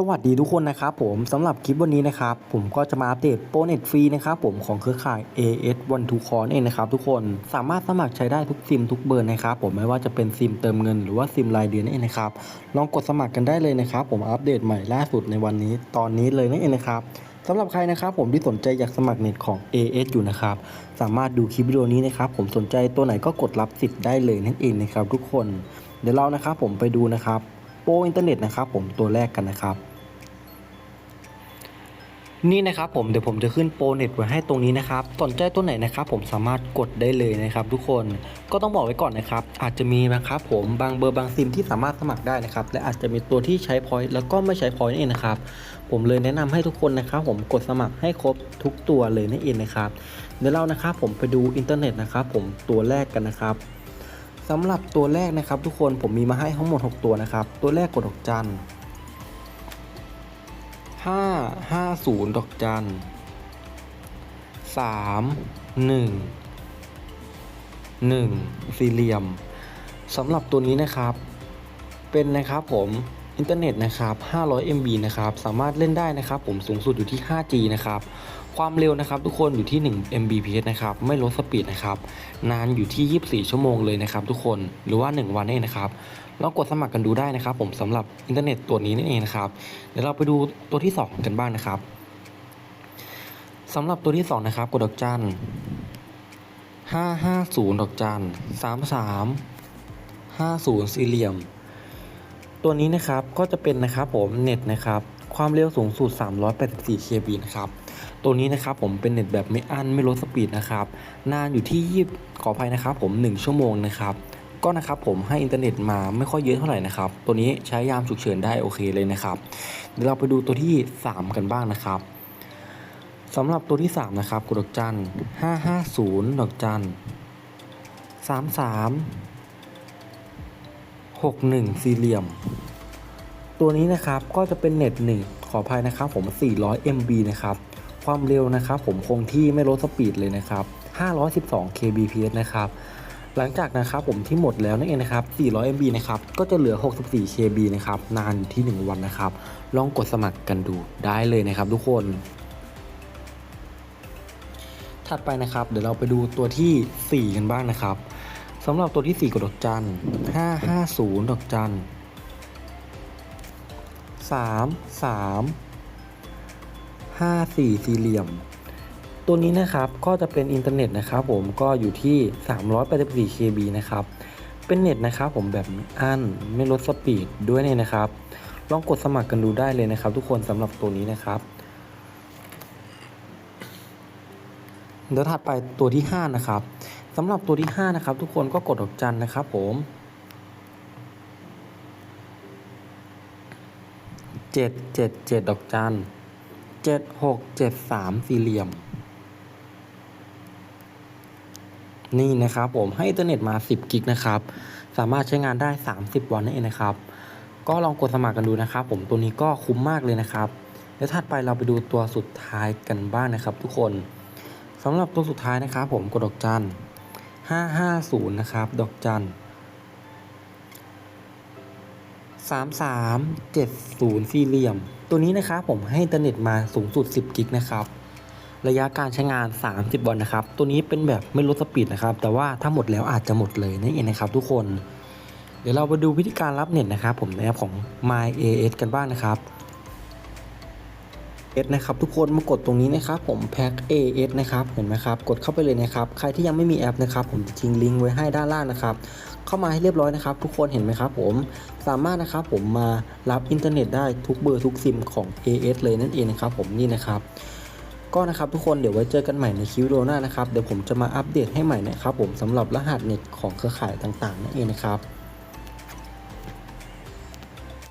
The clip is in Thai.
สวัสดีทุกคนนะครับผมสำหรับคลิปวันนี้นะครับผมก็จะมาอัปเดตโปรเน็ตฟรีนะครับผมของเครือข่าย AS One to Call เองนะครับทุกคนสามารถสมัครใช้ได้ทุกซิมทุกเบอร์นะครับผมไม่ว่าจะเป็นซิมเติมเงินหรือว่าซิมรายเดือนนั่นเองนะครับลองกดสมัครกันได้เลยนะครับผมอัปเดตใหม่ล่าสุดในวันนี้ตอนนี้เลยนั่นเองนะครับสำหรับใครนะครับผมที่สนใจอยากสมัครเน็ตของ AS อยู่นะครับสามารถดูคลิปวิดีโอนี้นะครับผมสนใจตัวไหนก็กดรับสิทธิ์ได้เลยนั่นเองนะครับทุกคน เดี๋ยวเรานะครับผมไปดูนะครับโปรอินเทอร์เน็ตนะครับผมตัวแรกกันนะครับ นี่นะครับผมเดี๋ยวผมจะขึ้นโปรเน็ตไว้ให้ตรงนี้นะครับสนใจตัวไหนนะครับผมสามารถกดได้เลยนะครับ ทุกคนก็ต้องบอกไว้ก่อนนะครับ อาจจะมีนะครับผมบางเบอร์บางซิมที่สามารถสมัครได้นะครับและอาจจะมีตัวที่ใช้พอยต์แล้วก็ไม่ใช้พอยต์นั่นเองนะครับผมเลยแนะนำให้ทุกคนนะครับผมกดสมัครให้ครบทุกตัวเลยนั่นเองนะครับเดี๋ยวเรานะครับผมไปดูอินเทอร์เน็ตนะครับผมตัวแรกกันนะครับสำหรับตัวแรกนะครับ ทุกคนผมมีมาให้ทั้งหมด 6 ตัวนะครับ ตัวแรกกดดอกจัน ห้าห้าศูนย์ดอกจันสามหนึ่งหนึ่งสี่เหลี่ยมสำหรับตัวนี้นะครับ เป็นนะครับผม อินเทอร์เน็ตนะครับ 500 MB นะครับ สามารถเล่นได้นะครับผมสูงสุดอยู่ที่ 5G นะครับ ความเร็วนะครับทุกคนอยู่ที่ 1 Mbps นะครับ ไม่ลดสปีดนะครับ นานอยู่ที่ 24 ชั่วโมงเลยนะครับทุกคน หรือว่า 1 วันเองนะครับลองกดสมัครกันดูได้นะครับ ผมสำหรับอินเทอร์เน็ตตัวนี้นั่นเองนะครับ เดี๋ยวเราไปดูตัวที่ 2 กันบ้างนะครับสำหรับตัวที่ 2 นะครับ กดดอกจัน 550 ดอกจัน 33 50 สี่เหลี่ยม ตัวนี้นะครับก็จะเป็นนะครับผมเน็ตนะครับความเร็วสูงสุด 384 KB นะครับตัวนี้นะครับผมเป็นเน็ตแบบไม่อั้นไม่ลดสปีดนะครับนานอยู่ที่ยี่ขออภัยนะครับผม 1 ชั่วโมงนะครับก็นะครับผมให้อินเทอร์เน็ตมาไม่ค่อยเยอะเท่าไหร่นะครับตัวนี้ใช้ยามฉุกเฉินได้โอเคเลยนะครับเดี๋ยวเราไปดูตัวที่ 3 กันบ้างนะครับสำหรับตัวที่ 3 นะครับกดดอกจัน550 ดอกจัน33 61 สี่เหลี่ยม ตัวนี้นะครับก็จะเป็นเน็ตหนึ่งขออภัยนะครับ ผม 400 MB นะครับ ความเร็วนะครับผมคงที่ไม่ลดสปีดเลยนะครับ 512 kbps นะครับหลังจากนะครับผมที่หมดแล้วนั่นเองนะครับ 400 MB นะครับก็จะเหลือ 64 KB นะครับนานอยู่ที่ 1 วันนะครับ ลองกดสมัครกันดูได้เลยนะครับทุกคน ถัดไปนะครับ เดี๋ยวเราไปดูตัวที่ 4 กันบ้างนะครับ สำหรับตัวที่ 4กดดอกจัน 550 ดอกจัน 3 3 5 4 สี่เหลี่ยม ตัวนี้นะครับก็จะเป็นอินเทอร์เน็ตนะครับผมก็อยู่ที่ 384 KB นะครับ เป็นเน็ตนะครับผมแบบอั้นไม่ลดสปีดด้วยเนี่ยนะครับ ลองกดสมัครกันดูได้เลยนะครับ ทุกคนสำหรับตัวนี้นะครับเดี๋ยวถัดไปตัวที่ 5 นะครับ สำหรับตัวที่ 5 นะครับ ทุกคนก็กดดอกจันนะครับผมเจ็ดเจ็ดเจ็ดดอกจันเจ็ดหกเจ็ดสามสี่เหลี่ยม นี่นะครับผมให้อินเทอร์เน็ตมา 10 กิกนะครับ สามารถใช้งานได้ 30 วันนั่นเองนะครับ ก็ลองกดสมัครกันดูนะครับ ผมตัวนี้ก็คุ้มมากเลยนะครับแล้วถัดไปเราไปดูตัวสุดท้ายกันบ้างนะครับ ทุกคนสำหรับตัวสุดท้ายนะครับ ผมกดดอกจัน 550 นะครับ ดอกจัน3370 สี่เหลี่ยม ตัวนี้นะครับผมให้อินเทอร์เน็ตมาสูงสุด 10 กิกนะครับ ระยะการใช้งาน 30 วันนะครับ ตัวนี้เป็นแบบไม่ลดสปีดนะครับ แต่ว่าถ้าหมดแล้วอาจจะหมดเลยนั่นเองนะครับทุกคน เดี๋ยวเราไปดูวิธีการรับเน็ตนะครับ ผมในแอปของ My AS กันบ้างนะครับ AS นะครับทุกคนมากดตรงนี้นะครับผมแพ็ค AS นะครับเห็นไหมครับกดเข้าไปเลยนะครับใครที่ยังไม่มีแอปนะครับผมจะทิ้งลิงก์ไว้ให้ด้านล่างนะครับเข้ามาให้เรียบร้อยนะครับ ทุกคนเห็นไหมครับผมสามารถนะครับผมมารับอินเทอร์เน็ตได้ทุกเบอร์ทุกซิมของ AS เลยนั่นเองนะครับผมนี่นะครับก็นะครับทุกคนเดี๋ยวไว้เจอกันใหม่ในคลิปวิดีโอหน้านะครับเดี๋ยวผมจะมาอัปเดตให้ใหม่นะครับผมสำหรับรหัสเน็ตของเครือข่ายต่างๆนั่นเองนะครับ